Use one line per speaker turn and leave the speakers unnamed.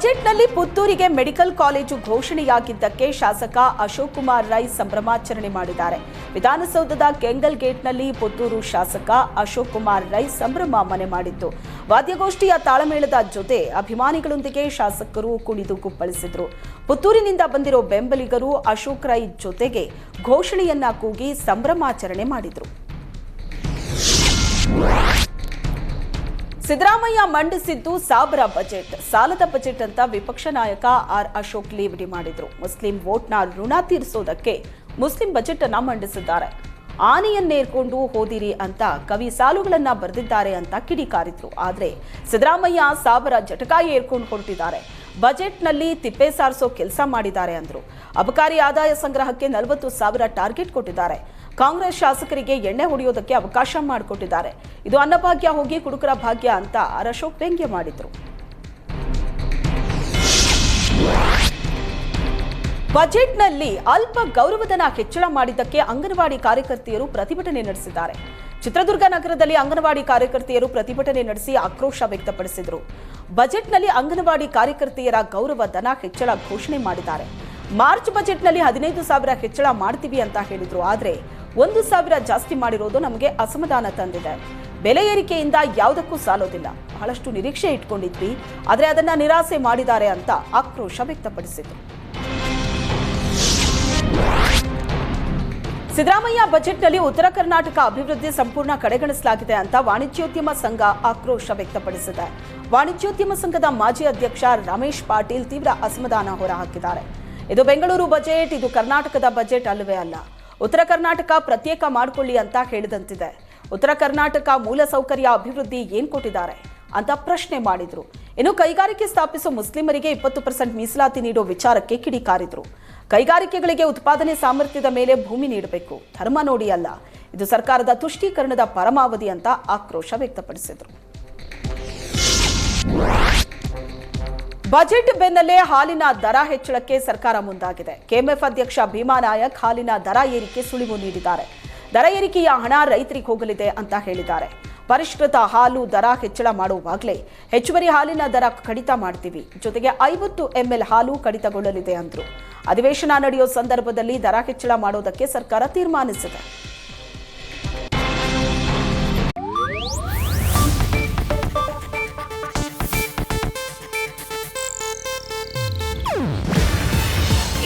ಬಜೆಟ್ನಲ್ಲಿ ಪುತ್ತೂರಿಗೆ medical college ಘೋಷಣೆಯಾಗಿದ್ದಕ್ಕೆ ಶಾಸಕ ಅಶೋಕ್ ಕುಮಾರ್ ರೈ ಸಂಭ್ರಮಾಚರಣೆ ಮಾಡಿದ್ದಾರೆ. ವಿಧಾನಸೌಧದ ಕೆಂಗಲ್ ಗೇಟ್ನಲ್ಲಿ ಪುತ್ತೂರು ಶಾಸಕ ಅಶೋಕ್ ಕುಮಾರ್ ರೈ ಸಂಭ್ರಮ ಮನೆ ಮಾಡಿದ್ದು. ವಾದ್ಯಗೋಷ್ಠಿಯ ತಾಳಮೇಳದ ಜೊತೆ ಅಭಿಮಾನಿಗಳೊಂದಿಗೆ ಶಾಸಕರು ಕುಣಿದು ಕುಪ್ಪಳಿಸಿದ್ರು. ಪುತ್ತೂರಿನಿಂದ ಬಂದಿರೋ ಬೆಂಬಲಿಗರು ಅಶೋಕ್ ರೈ ಜೊತೆಗೆ ಘೋಷಣೆಯನ್ನ ಕೂಗಿ ಸಂಭ್ರಮಾಚರಣೆ ಮಾಡಿದ್ರು. ಸಿದ್ದರಾಮಯ್ಯ ಮಂಡಿಸಿದ್ದು ಸಾವಿರ ಬಜೆಟ್. ಸಾಲದ ಬಜೆಟ್ ಅಂತ ವಿಪಕ್ಷ ನಾಯಕ ಆರ್ ಅಶೋಕ್ ಲೇವಡಿ ಮಾಡಿದ್ರು. ಮುಸ್ಲಿಂ ವೋಟ್ನ ಋಣ ತೀರಿಸೋದಕ್ಕೆ ಮುಸ್ಲಿಂ ಬಜೆಟ್ ಅನ್ನ ಮಂಡಿಸಿದ್ದಾರೆ ಆನೆಯನ್ನೇರ್ಕೊಂಡು ಹೋದಿರಿ ಅಂತ ಕವಿ ಸಾಲುಗಳನ್ನ ಬರೆದಿದ್ದಾರೆ ಅಂತ ಕಿಡಿಕಾರಿದ್ರು. ಆದ್ರೆ ಸಿದ್ದರಾಮಯ್ಯ ಸಾವಿರ ಜಟಕ ಏರ್ಕೊಂಡು ಹೊರಟಿದ್ದಾರೆ. ಬಜೆಟ್ನಲ್ಲಿ ತಿಪ್ಪೆ ಸಾರಿಸೋ ಕೆಲಸ ಮಾಡಿದ್ದಾರೆ ಅಂದ್ರು. ಅಬಕಾರಿ ಆದಾಯ ಸಂಗ್ರಹಕ್ಕೆ ನಲವತ್ತು ಸಾವಿರ ಟಾರ್ಗೆಟ್ ಕೊಟ್ಟಿದ್ದಾರೆ. ಕಾಂಗ್ರೆಸ್ ಶಾಸಕರಿಗೆ ಎಣ್ಣೆ ಹೊಡೆಯೋದಕ್ಕೆ ಅವಕಾಶ ಮಾಡಿಕೊಟ್ಟಿದ್ದಾರೆ. ಇದು ಅನ್ನಭಾಗ್ಯ ಹೋಗಿ ಕುಡುಕರ ಭಾಗ್ಯ ಅಂತ ಆರ್ ಅಶೋಕ್ ವ್ಯಂಗ್ಯ ಮಾಡಿದ್ರು. ಬಜೆಟ್ನಲ್ಲಿ ಅಲ್ಪ ಗೌರವಧನ ಹೆಚ್ಚಳ ಮಾಡಿದ್ದಕ್ಕೆ ಅಂಗನವಾಡಿ ಕಾರ್ಯಕರ್ತೆಯರು ಪ್ರತಿಭಟನೆ ನಡೆಸಿದ್ದಾರೆ. ಚಿತ್ರದುರ್ಗ ನಗರದಲ್ಲಿ ಅಂಗನವಾಡಿ ಕಾರ್ಯಕರ್ತೆಯರು ಪ್ರತಿಭಟನೆ ನಡೆಸಿ ಆಕ್ರೋಶ ವ್ಯಕ್ತಪಡಿಸಿದರು. ಬಜೆಟ್ನಲ್ಲಿ ಅಂಗನವಾಡಿ ಕಾರ್ಯಕರ್ತೆಯರ ಗೌರವ ಧನ ಹೆಚ್ಚಳ ಘೋಷಣೆ ಮಾಡಿದ್ದಾರೆ. ಮಾರ್ಚ್ ಬಜೆಟ್ನಲ್ಲಿ ಹದಿನೈದು ಸಾವಿರ ಹೆಚ್ಚಳ ಮಾಡ್ತೀವಿ ಅಂತ ಹೇಳಿದ್ರು. ಆದ್ರೆ ಒಂದು ಸಾವಿರ ಜಾಸ್ತಿ ಮಾಡಿರೋದು ನಮಗೆ ಅಸಮಾಧಾನ ತಂದಿದೆ. ಬೆಲೆ ಏರಿಕೆಯಿಂದ ಯಾವುದಕ್ಕೂ ಸಾಲೋದಿಲ್ಲ. ಬಹಳಷ್ಟು ನಿರೀಕ್ಷೆ ಇಟ್ಕೊಂಡಿದ್ವಿ, ಆದರೆ ಅದನ್ನು ನಿರಾಸೆ ಮಾಡಿದ್ದಾರೆ ಅಂತ ಆಕ್ರೋಶ ವ್ಯಕ್ತಪಡಿಸಿತು ಸಿದ್ದರಾಮಯ್ಯ ಬಜೆಟ್ನಲ್ಲಿ ಉತ್ತರ ಕರ್ನಾಟಕ ಅಭಿವೃದ್ಧಿ ಸಂಪೂರ್ಣ ಕಡೆಗಣಿಸಲಾಗಿದೆ ಅಂತ ವಾಣಿಜ್ಯೋದ್ಯಮ ಸಂಘ ಆಕ್ರೋಶ ವ್ಯಕ್ತಪಡಿಸಿದೆ. ವಾಣಿಜ್ಯೋದ್ಯಮ ಸಂಘದ ಮಾಜಿ ಅಧ್ಯಕ್ಷ ರಮೇಶ್ ಪಾಟೀಲ್ ತೀವ್ರ ಅಸಮಾಧಾನ ಹೊರಹಾಕಿದ್ದಾರೆ. ಇದು ಬೆಂಗಳೂರು ಬಜೆಟ್, ಇದು ಕರ್ನಾಟಕದ ಬಜೆಟ್ ಅಲ್ಲವೇ ಅಲ್ಲ. ಉತ್ತರ ಕರ್ನಾಟಕ ಪ್ರತ್ಯೇಕ ಮಾಡಿಕೊಳ್ಳಿ ಅಂತ ಹೇಳಿದಂತಿದೆ. ಉತ್ತರ ಕರ್ನಾಟಕ ಮೂಲಸೌಕರ್ಯ ಅಭಿವೃದ್ಧಿ ಏನ್ ಕೊಟ್ಟಿದ್ದಾರೆ ಅಂತ ಪ್ರಶ್ನೆ ಮಾಡಿದ್ರು. ಇನ್ನು ಕೈಗಾರಿಕೆ ಸ್ಥಾಪಿಸುವ ಮುಸ್ಲಿಮರಿಗೆ ಇಪ್ಪತ್ತು ಪರ್ಸೆಂಟ್ ಮೀಸಲಾತಿ ನೀಡೋ ವಿಚಾರಕ್ಕೆ ಕಿಡಿಕಾರಿದ್ರು. ಕೈಗಾರಿಕೆಗಳಿಗೆ ಉತ್ಪಾದನೆ ಸಾಮರ್ಥ್ಯದ ಮೇಲೆ ಭೂಮಿ ನೀಡಬೇಕು. ಧರ್ಮ ನೋಡಿ ಅಲ್ಲ. ಇದು ಸರ್ಕಾರದ ತುಷ್ಟೀಕರಣದ ಪರಮಾವಧಿ ಅಂತ ಆಕ್ರೋಶ ವ್ಯಕ್ತಪಡಿಸಿದ್ರು. ಬಜೆಟ್ ಬೆನ್ನಲ್ಲೇ ಹಾಲಿನ ದರ ಹೆಚ್ಚಳಕ್ಕೆ ಸರ್ಕಾರ ಮುಂದಾಗಿದೆ. ಕೆಎಂಎಫ್ ಅಧ್ಯಕ್ಷ ಭೀಮಾ ನಾಯಕ್ ಹಾಲಿನ ದರ ಏರಿಕೆ ಸುಳಿವು ನೀಡಿದ್ದಾರೆ. ದರ ಏರಿಕೆಯ ಹಣ ರೈತರಿಗೆ ಹೋಗಲಿದೆ ಅಂತ ಹೇಳಿದ್ದಾರೆ. ಪರಿಷ್ಕೃತ ಹಾಲು ದರ ಹೆಚ್ಚಳ ಮಾಡುವಾಗಲೇ ಹೆಚ್ಚುವರಿ ಹಾಲಿನ ದರ ಕಡಿತ ಮಾಡ್ತೀವಿ. ಜೊತೆಗೆ ಐವತ್ತು ಎಂಎಲ್ ಹಾಲು ಕಡಿತಗೊಳ್ಳಲಿದೆ ಅಂದ್ರು. ಅಧಿವೇಶನ ನಡೆಯೋ ಸಂದರ್ಭದಲ್ಲಿ ದರ ಹೆಚ್ಚಳ ಮಾಡೋದಕ್ಕೆ ಸರ್ಕಾರ ತೀರ್ಮಾನಿಸಿದೆ.